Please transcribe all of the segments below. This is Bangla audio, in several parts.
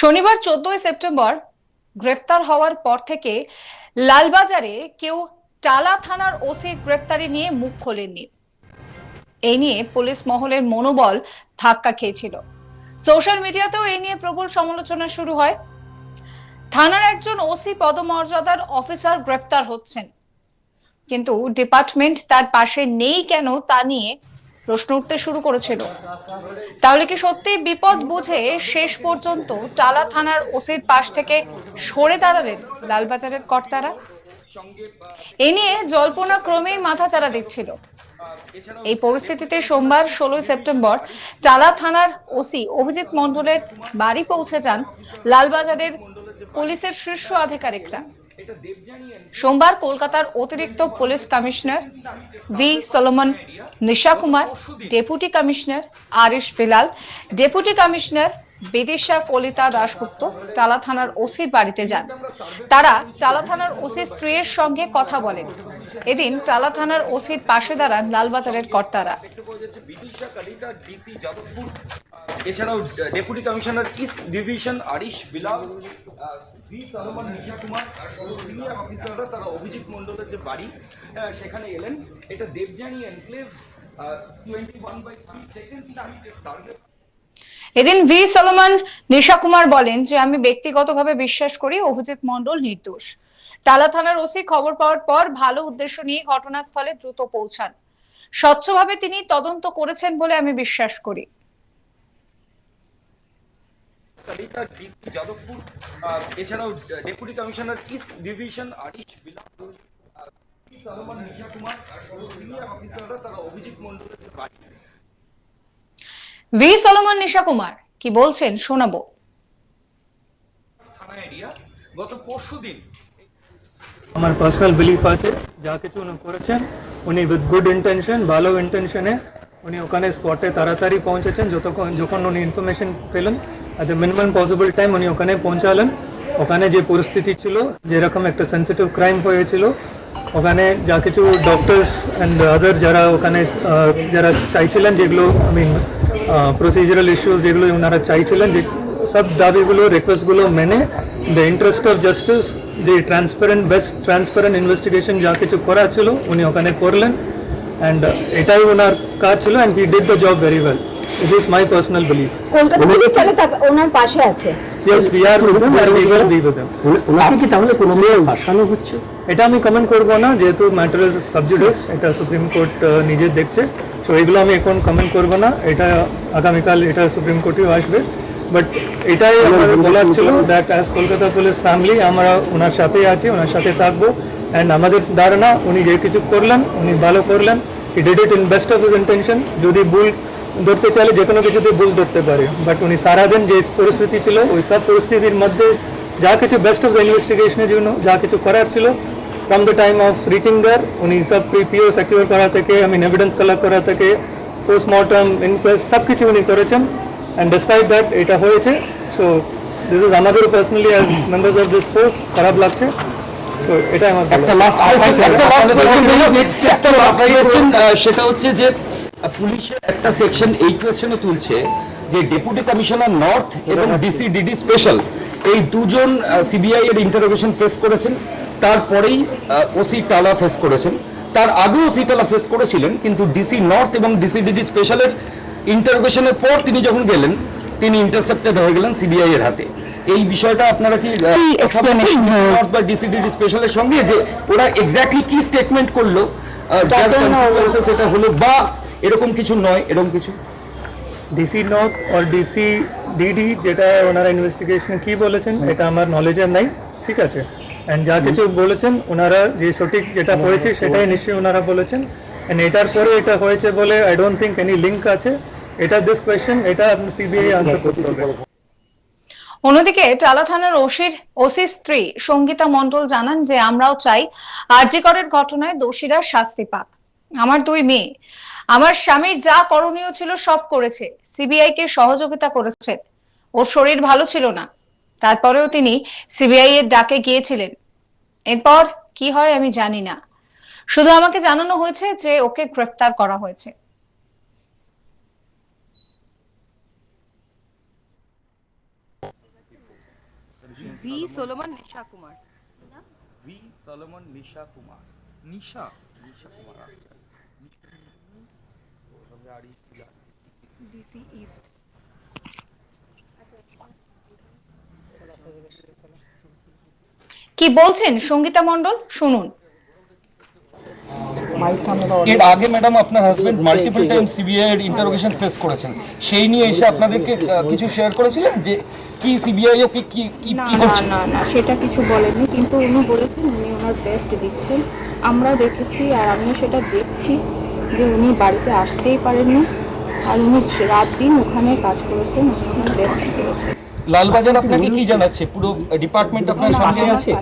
শনিবার চোদ্দই সেপ্টেম্বর গ্রেফতার হওয়ার পর থেকে লালবাজারে কেউ টালা থানার ওসির গ্রেফতারি নিয়ে মুখ খোলেননি। এই নিয়ে পুলিশ মহলের মনোবল ধাক্কা খেয়েছিল। সোশ্যাল মিডিয়াতেও এই নিয়ে প্রবল সমালোচনা শুরু হয়। থানার একজন ওসি পদমর্যাদার অফিসার গ্রেফতার হচ্ছেন। কিন্তু ডিপার্টমেন্ট তার পাশে নেই কেন তা নিয়ে প্রশ্ন উঠতে শুরু করেছিল। তাহলে কি সত্যি বিপদ বুঝে শেষ পর্যন্ত টালা থানার ওসির পাশ থেকে সরে দাঁড়ালেন লালবাজারের কর্তারা? এ নিয়ে জল্পনা ক্রমেই মাথাচাড়া দিচ্ছিল। এই পরিস্থিতিতে সোমবার ষোলোই সেপ্টেম্বর টালা থানার ওসি অভিজিৎ মণ্ডলের বাড়ি পৌঁছে যান লালবাজারের পুলিশের শীর্ষ আধিকারিকরা। সোমবার কলকাতার অতিরিক্ত police commissioner V. Solomon Nisha Kumar deputy commissioner Arish Belal deputy commissioner Bidisha Kalita Dasgupta Tala থানার ওসির বাড়িতে যান। তারা টালা থানার ওসির স্ত্রীর সঙ্গে কথা বলেন। এদিন টালা থানার ওসির পাশে দাঁড়ান লালবাজারের কর্তারা। এছাড়াও deputy commissioner east division Arish Bilal V Solomon, Nisha Kumar senior অফিসাররা তারা অভিজিৎ মণ্ডলের যে বাড়ি সেখানে এলেন। এটা Debjani enclave twenty one by three second survey এদিন ভি সলোমন, নিশা কুমার বলেন যে, আমি ব্যক্তিগতভাবে বিশ্বাস করি অভিজিৎ মণ্ডল নির্দোষ। টালা থানার ওসি খবর পাওয়ার পর ভালো উদ্দেশ্য নিয়ে ঘটনাস্থলে দ্রুত পৌঁছান। স্বচ্ছভাবে তিনি তদন্ত করেছেন বলে আমি বিশ্বাস করি। কালিতা ডিসি যাদবপুর এছাড়াও deputy commissioner east division Arish Bilal V Solomon Nisha Kumar senior অফিসাররা তারা অভিজিৎ মণ্ডলের বাড়ি। ভি সলোমন নিশা কুমার কি বলছেন শোনাবো? থানা এরিয়া গত পরশু দিন আমার পার্সোনাল বিলিফ আছে যা কিছু উনি করেছেন উনি উইথ গুড ইন্টেনশন ভালো ইন্টেনশনে উনি ওখানে স্পটে তাড়াতাড়ি পৌঁছেছেন যতক্ষণ যখন উনি ইনফরমেশন পেলেন at the minimum possible time উনি ওখানে পৌঁছালেন। ওখানে যে পরিস্থিতি ছিল, যেরকম একটা সেন্সিটিভ ক্রাইম হয়েছিল, ওখানে যা কিছু ডক্টরস অ্যান্ড আদার যারা ওখানে যারা চাইছিলেন যেগুলো আই মিন প্রসিজারাল ইস্যুস যেগুলো ওনারা চাইছিলেন, যে সব দাবিগুলো রিকোয়েস্টগুলো মেনে দ্য ইন্টারেস্ট অফ জাস্টিস যে ট্রান্সপারেন্ট বেস্ট ট্রান্সপারেন্ট ইনভেস্টিগেশন যা কিছু করা ছিল, উনি ওখানে করলেন। অ্যান্ড এটাই ওনার কাজ ছিল and he did the job very well it is my personal belief Kolkata police তাহলে তা- ওনার পাশে আছে। Yes we are with him and we will be with him ওনাকে কি তাহলে কোনো মেয়ে ফাঁসানো হচ্ছে? এটা আমি কমেন্ট করব না যেহেতু ম্যাটার ইজ সাবজুডিস এটা সুপ্রিম কোর্ট নিজে দেখছে। সো এগুলো আমি এখন কমেন্ট করব না এটা আগামীকাল এটা সুপ্রিম কোর্টেও আসবে। বাট এটাই আমার বলার ছিল that as Kolkata police family আমরা ওনার সাথেই আছি ওনার সাথে থাকব। অ্যান্ড আমাদের ধারণা উনি যে কিছু করলেন উনি ভালো করলেন। He did it in best of his intention যদি ভুল ধরতে চাইলে যে কোনো কিছুতে ভুল ধরতে পারে। বাট উনি সারাদিন যে পরিস্থিতি ছিল ওই সব পরিস্থিতির মধ্যে যা কিছু বেস্ট অফ দ্য ইনভেস্টিগেশনের জন্য যা কিছু করার ছিল from the time of reaching there উনি সব পিও সিকিউর করা থেকে আই মিন এভিডেন্স কালেক্ট করা থেকে পোস্টমর্টম ইনকোয়েস্ট সব কিছু উনি করেছেন। অ্যান্ড ডিসপাইট দ্যাট এটা হয়েছে। সো দিস ইজ আমাদের personally as members of this force খারাপ লাগছে। তো এটা আমার একটা লাস্ট একটা লাস্ট কোশ্চেন একটা লাস্ট কোশ্চেন সেটা হচ্ছে যে পুলিশের একটা সেকশন এই কোশ্চেনে তুলছে যে ডেপুটি কমিশনার নর্থ এবং ডিসি ডিডি স্পেশাল এই দুজন সিবিআই এর ইন্টারোগেশন ফেস করেছেন। তারপরেই ওসি টালা ফেস করেছেন। তার আগেও ওসি টালা ফেস করেছিলেন কিন্তু ডিসি নর্থ এবং ডিসি ডিডি স্পেশালের ইন্টারোগেশনের পর তিনি যখন গেলেন তিনি ইন্টারসেপ্টেড হয়ে গেলেন সিবিআই এর হাতে। এই বিষয়টা আপনারা কি হ্যাঁ। নর্থ বা ডিসিডিডি স্পেশালের সঙ্গে যে ওরা এক্স্যাক্টলি কি স্টেটমেন্ট করল যার এটা হলো বা এরকম কিছু নয় এরকম কিছু? ডিসি নর্থ আর ডিসি ডিডি যেটা ওনারা ইনভেস্টিগেশন কি বলেছেন এটা আমার নলেজে নাই ঠিক আছে? অ্যান্ড যা কিছু বলেছেন ওনারা যে সঠিক যেটা হয়েছে সেটাই নিশ্চয়ই ওনারা বলেছেন। অ্যান্ড এটার পরে এটা হয়েছে বলে I don't think any link আছে। এটা দিস কোয়েশ্চেন এটা সিবিআই আনসার করতে হবে। অন্যদিকে টালা থানার ওসির ওসি স্ত্রী সঙ্গীতা মন্ডল জানান যে আমরাও চাই আরজিকরের ঘটনায় দোষীরা শাস্তি পাক। আমার দুই মেয়ে। আমার স্বামীর যা করণীয় ছিল সব করেছে। সিবিআই কে সহযোগিতা করেছে। ওর শরীর ভালো ছিল না। তারপরেও তিনি সিবিআই এর ডাকে গিয়েছিলেন। এরপর কি হয় আমি জানি না। শুধু আমাকে জানানো হয়েছে যে ওকে গ্রেফতার করা হয়েছে। V Solomon Nisha Kumar V Solomon Nisha Kumar Nisha Nisha Kumar আচ্ছা সঙ্গে আরিশ বিলাল। DC east. কি বলছেন সঙ্গীতা মণ্ডল? শুনুন। এর আগে ম্যাডাম আপনার হাজবেন্ড মাল্টিপল টাইম সিবিআই এর ইন্টারোগেশন ফেস করেছেন। সেই নিয়ে এসে আপনাদেরকে কিছু শেয়ার করেছিলেন? যে কি সিবিআই ওকে কি কি না কি না করছে না না সেটা কিছু বলেননি কিন্তু উনি বলেছেন উনি ওনার বেস্ট দিচ্ছেন। আমরা দেখেছি আর আমিও সেটা দেখছি। যে উনি বাড়িতে আসতেই পারেননি আর উনি রাত দিন ওখানে কাজ করেছেন উনি ওনার করেছেন। লালবাজার আপনাকে কি জানাচ্ছে? পুরো ডিপার্টমেন্ট আপনার সঙ্গে আছে?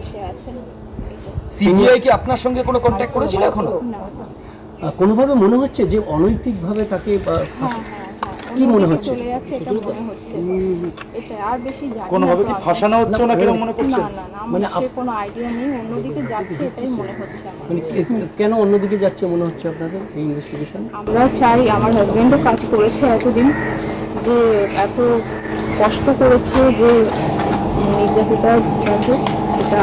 সিবিআই কি আপনার সঙ্গে কোনো কন্ট্যাক্ট করেছিল এখনও? কোনোভাবে মনে হচ্ছে যে অনৈতিকভাবে তাকে কি মনে হচ্ছে? চলে যাচ্ছে এটা মনে হচ্ছে এটা আর বেশি জানি কোনোভাবে কি ফাঁসানো হচ্ছে না কীরকম মনে করছেন? না না মানে সে কোনো আইডিয়া নেই অন্যদিকে যাচ্ছে এটাই মনে হচ্ছে আমার। মানে কে- কেন অন্যদিকে যাচ্ছে মনে হচ্ছে আপনাদের এই ইনভেস্টিগেশন আমরা চাই আমার হাজব্যান্ডও কাজ করেছে এতদিন যে এত কষ্ট করেছে যে বিচার হোক এটা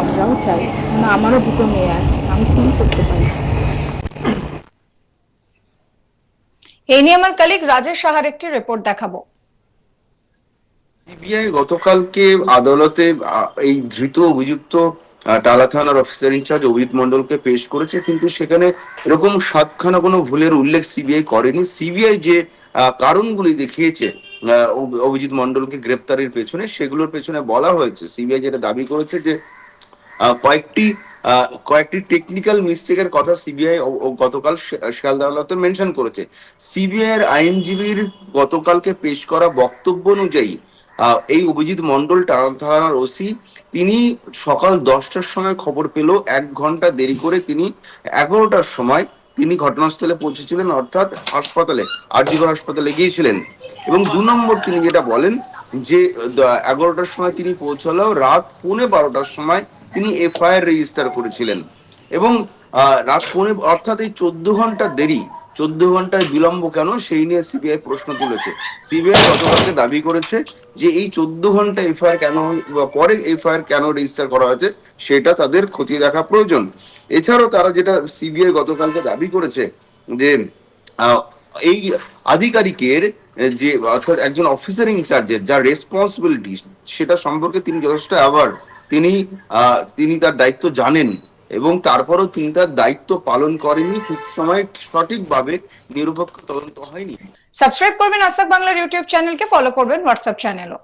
আমরাও চাই। না আমারও দুটো মেয়ে আছে আমি কি করতে পারি। এই নিয়ে আমার কালিক রাজেশ সাহার একটি রিপোর্ট দেখাবো। সিবিআই গতকালকে আদালতে এই ধৃত অভিযুক্ত টালা থানার অফিসার ইনচার্জ অভিজিৎ মন্ডলকে পেশ করেছে, কিন্তু সেখানে এরকম সাতখানা কোনো ভুলের উল্লেখ সিবিআই করেনি। সিবিআই যে কারণগুলি দেখিয়েছে অভিজিৎ মন্ডলকে গ্রেপ্তারের পেছনে, সেগুলোর পেছনে বলা হয়েছে। সিবিআই যেটা দাবি করেছে যে কয়েকটি কয়েকটি টেকনিক্যাল মিস্টেকের কথা সিবিআই গতকাল শে- শিয়ালদা আদালতে মেনশন করেছে। সিবিআই এর আইনজীবীর গতকালকে পেশ করা বক্তব্য অনুযায়ী এই অভিজিৎ মন্ডল থানার ওসি তিনি সকাল দশটার সময় খবর পেল, এক ঘণ্টা দেরি করে তিনি এগারোটার সময় তিনি ঘটনাস্থলে পৌঁছেছিলেন, অর্থাৎ হাসপাতালে আরজিগড় হাসপাতালে গিয়েছিলেন। এবং দু নম্বর তিনি যেটা বলেন যে এগারোটার সময় তিনি পৌঁছালো, রাত পৌনে বারোটার সময় তিনি এফআইআর রেজিস্টার করেছিলেন। এবং রাত পৌনে, অর্থাৎ এই চোদ্দ ঘণ্টা দেরি, চোদ্দ ঘণ্টার বিলম্ব কেন, সেই নিয়ে সিবিআই প্রশ্ন তুলেছে। সিবিআই গতকালকে দাবি করেছে যে এই চোদ্দ ঘণ্টা এফআইআর কেন পরে এফআইআর কেন রেজিস্টার করা হয়েছে, সেটা তাদের খতিয়ে দেখা প্রয়োজন। এছাড়াও তারা যেটা সিবিআই গতকালকে দাবি করেছে যে এই আধিকারিকের, যে, অর্থাৎ একজন অফিসার ইনচার্জের যা রেসপন্সিবিলিটি সেটা সম্পর্কে তিনি যথেষ্ট আবার তিনি তিনি তার দায়িত্ব জানেন এবং তারপরও তিনি তার দায়িত্ব পালন করেনি ঠিক সময় সঠিকভাবে নিরপেক্ষ তদন্ত হয়নি। সাবস্ক্রাইব করবেন আসাক বাংলার ইউটিউব চ্যানেলকে ফলো করবেন হোয়াটসঅ্যাপ চ্যানেলও